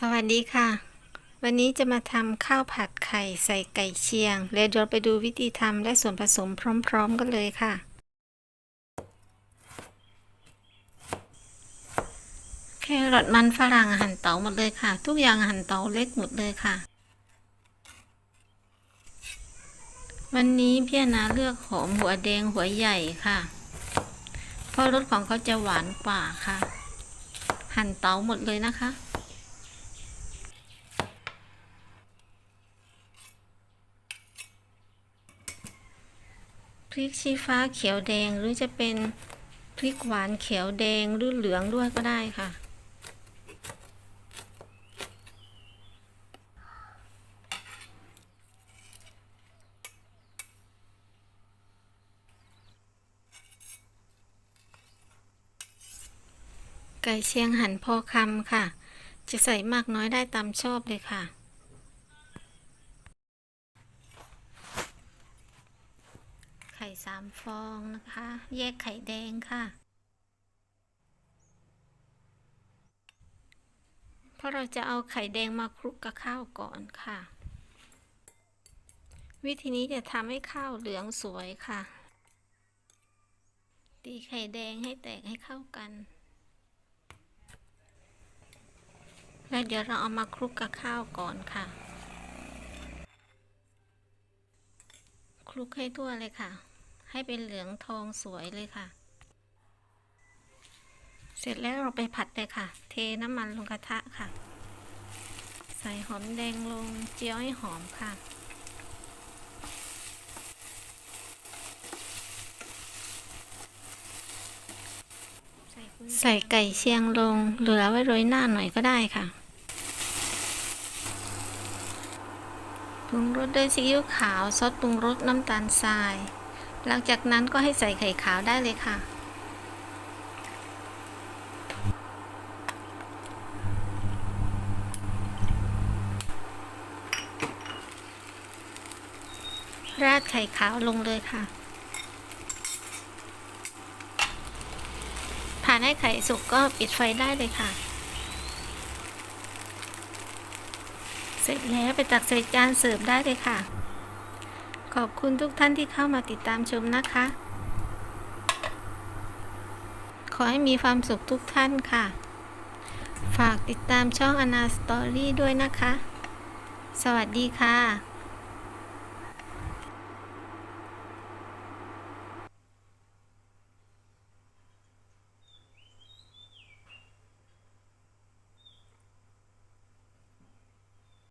สวัสดีค่ะ วันนี้จะมาทำข้าวผัดไข่ใส่ไก่เชียงเดี๋ยวเราไปดูวิธีทำและส่วนผสมพร้อมๆกันเลยค่ะ แครอทมันฝรั่งหั่นเต๋าหมดเลยค่ะ ทุกอย่างหั่นเต๋าเล็กหมดเลยค่ะ วันนี้พี่นาเลือกหอมหัวแดงหัวใหญ่ค่ะ เพราะรสของเขาจะหวานกว่าค่ะ หั่นเต๋าหมดเลยนะคะ พริกชี้ฟ้าเขียวแดงหรือจะเป็นพริกหวานเขียวแดงหรือเหลืองด้วยก็ได้ค่ะ ไก่เชียงหั่นพอคำค่ะ จะใส่มากน้อยได้ตามชอบเลยค่ะามฟองนะคะ แยกไข่แดงค่ะ เพราะเราจะเอาไข่แดงมาคลุกกับข้าวก่อนค่ะ วิธีนี้จะทำให้ข้าวเหลืองสวยค่ะ ตีไข่แดงให้แตกให้เข้ากัน แล้วเดี๋ยวเราเอามาคลุกกับข้าวก่อนค่ะคลุกให้ทั่วเลยค่ะ ให้เป็นเหลืองทองสวยเลยค่ะ เสร็จแล้วเราไปผัดเลยค่ะ เทน้ำมันลงกระทะค่ะ ใส่หอมแดงลงเจียวให้หอมค่ะใส่ไก่เชียงลง เหลือไว้โรยหน้าหน่อยก็ได้ค่ะปรุงรสด้วยซีอิ๊วขาว ซอสปรุงรสน้ำตาลทราย หลังจากนั้นก็ให้ใส่ไข่ขาวได้เลยค่ะ ราดไข่ขาวลงเลยค่ะ ผ่านให้ไข่สุกก็ปิดไฟได้เลยค่ะ เสร็จแล้วไปตักใส่จานเสิร์ฟได้เลยค่ะ ขอบคุณทุกท่านที่เข้ามาติดตามชมนะคะ ขอให้มีความสุขทุกท่านค่ะ ฝากติดตามช่องอนาสตอรี่ด้วยนะคะ สวัสดีค่ะ